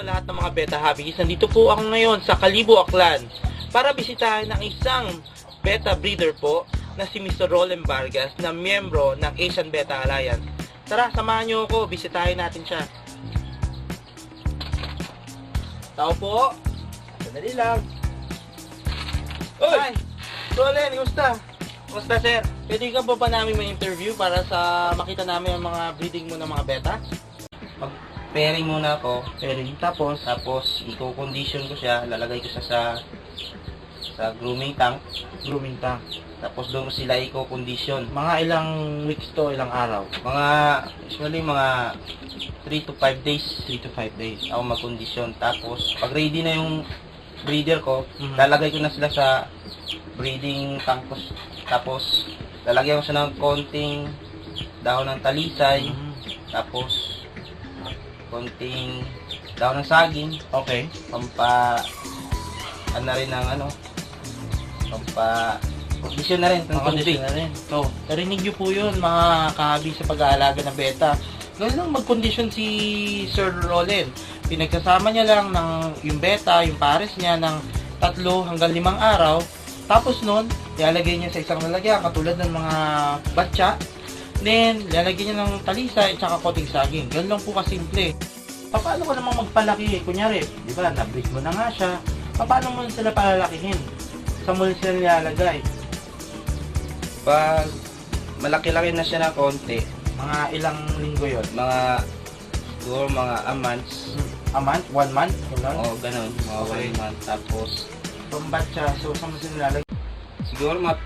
lahat ng mga beta hobbies. Nandito po ako ngayon sa Kalibo, Aklan para bisitahin ang isang beta breeder po na si Mr. Roland Vargas na miyembro ng Asian Beta Alliance. Tara, samahan niyo ako. Bisitahin natin siya. Tao po. Sandali lang. Oy! Hi! Roland, kumusta? Kumusta, sir? Pwede ka ba pa namin may interview para sa makita namin ang mga breeding mo ng mga beta? Pairing muna ako. Pwede. Tapos, Tapos, i-condition ko siya. Lalagay ko siya sa sa grooming tank. grooming tank. Tapos doon ko sila i-condition. Mga ilang weeks to, ilang araw? Mga, usually mga 3 to 5 days 3 to 5 days. ako mag-condition. Tapos, pag ready na yung breeder ko, Mhm. lalagay ko na sila sa breeding tank ko. Tapos, lalagyan ko siya ng konting dahon ng talisay. Mhm. Tapos, konting dahon ng saging. Okay. pampa ano na rin ng ano pampa condition na rin ng tubig Condition na rin. So, narinig niyo po yun, mga kahabi sa pag-aalaga ng beta. Ganoon lang mag-condition si Sir Roland. Pinagsasama niya lang ng yung beta, yung pares niya ng tatlo hanggang limang araw. Tapos nun, ilalagay niya sa isang lalagyan, katulad ng mga batsa. Then, lalagyan niya ng talisay at saka koting saging. Ganun lang po kasimple. Paano ko namang magpalaki? Kunyari, di ba, na-breed mo na nga siya. Paano mo sila palalakihin? Sa muli sila nilalagay? pag malaki-laki na siya ng konti Mga ilang linggo yon mga siguro mga a months A month? One month? Ganun? o ganun mga Okay. one month tapos Pambat siya. So, saan mo sila nilalagay? Siguro mga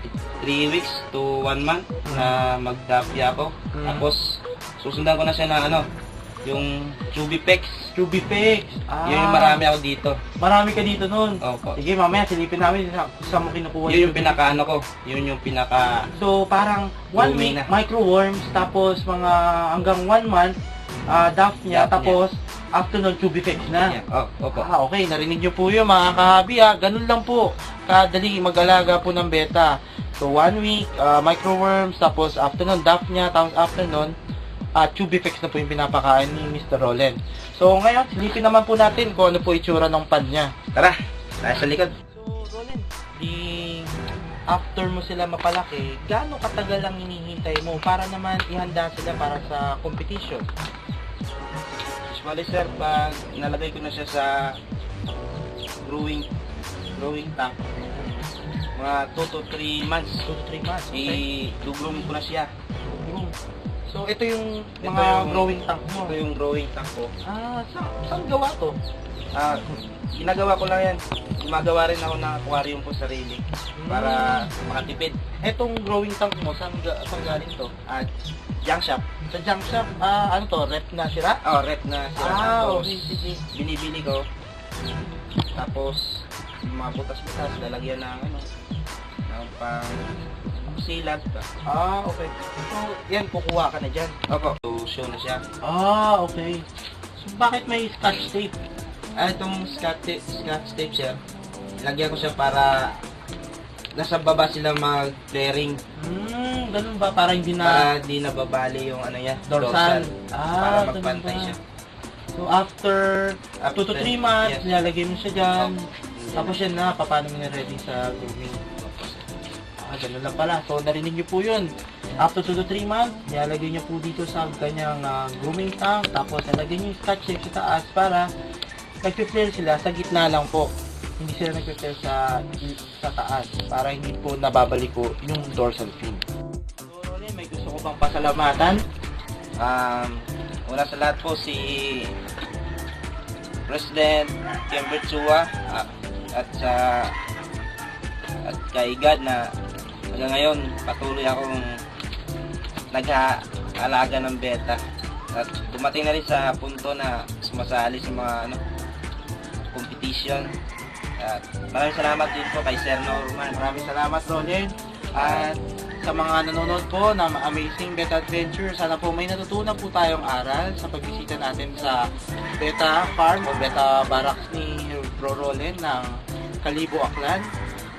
3 weeks to 1 month na magdapya ako Mm. tapos susundan ko na siya ng ano yung Chubiplex Chubifix. Ah, yun yung marami ako dito Marami ka dito nun. opo Sige, mamaya silipin namin sa, sa mo kinukuha. yun yung pinaka ano ko yun yung pinaka So, parang one week, na. microworms, tapos mga hanggang one month, ah daft niya, tapos after nun, Chubifix na. yeah. oh, opo Ah, okay. Narinig niyo po yun, mga kahabi, ha. Ganun lang po. Kadali mag-alaga po ng beta. So, one week, ah, microworms, tapos after nun, daft niya, tapos after nun, at Tubifex na po yung pinapakain ni Mr. Roland. So, ngayon, silipin naman po natin kung ano po itsura ng pan niya. Tara, tayo sa likod. So, Roland, di after mo sila mapalaki, gaano katagal ang hinihintay mo para naman ihanda sila para sa competition? Usually sir, pag nalagay ko na siya sa growing growing tank, mga 2 to 3 months, 2 to 3 months, okay? i-groom ko na siya. Groom. So, ito yung Ito mga yung- growing tank mo. Ito yung growing tank ko. Ah, sa, saan gawa to? Ah, ginagawa ko lang yan. Gumagawa rin ako ng aquarium ko sarili para makatipid. Etong growing tank mo, saan, ga- saan galing to? At junk shop. Sa junk shop, ah, ano to, rep na sira? Oh, rep na siya. Ah, Tapos, okay, sige. binibili ko. Tapos, yung mga butas-butas, lalagyan ng ano, ng pang silat. Ah, okay. So, yan, kukuha ka na dyan. Opo. So, show na siya. Ah, okay. So, bakit may scotch tape? Ah, itong scotch tape, scotch tape. Lagyan ko siya para nasa baba sila mag-flaring Hmm, ganun ba? Para hindi na para di nababali yung ano niya, dorsal. para Ah, ganun magpantay siya. So, after 2 to After- 3 months, yes. nilalagay mo siya dyan. Opo. Tapos yan na, paano mo na ready sa grooming. Ah, ganun lang pala. So, narinig niyo po yun. After 2 to 3 months, nilalagay niyo po dito sa kanyang ah, grooming tank. Tapos, nalagay niyo yung scotch tape sa taas para nagpe-flare sila sa gitna lang po. Hindi sila nagpe-flare sa, sa taas para hindi po nababalik po yung dorsal fin. So, Rolly, may gusto ko pang pasalamatan. Um, una sa lahat po si President Kember Chua ah, at sa at kay God na hanggang ngayon patuloy akong nag-aalaga ng beta at dumating na rin sa punto na sumasali sa mga ano, competition at maraming salamat din po kay Sir Norman Maraming salamat, Roland. At sa mga nanonood po ng Amazing Beta Adventure, sana po may natutunan po tayong aral sa pagbisita natin sa Beta Farm o Beta Barracks ni Bro Roland ng Kalibo, Aklan.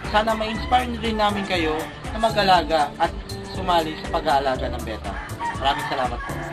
Sana ma-inspire rin namin kayo na mag-alaga at sumali sa pag-aalaga ng beta. Maraming salamat po.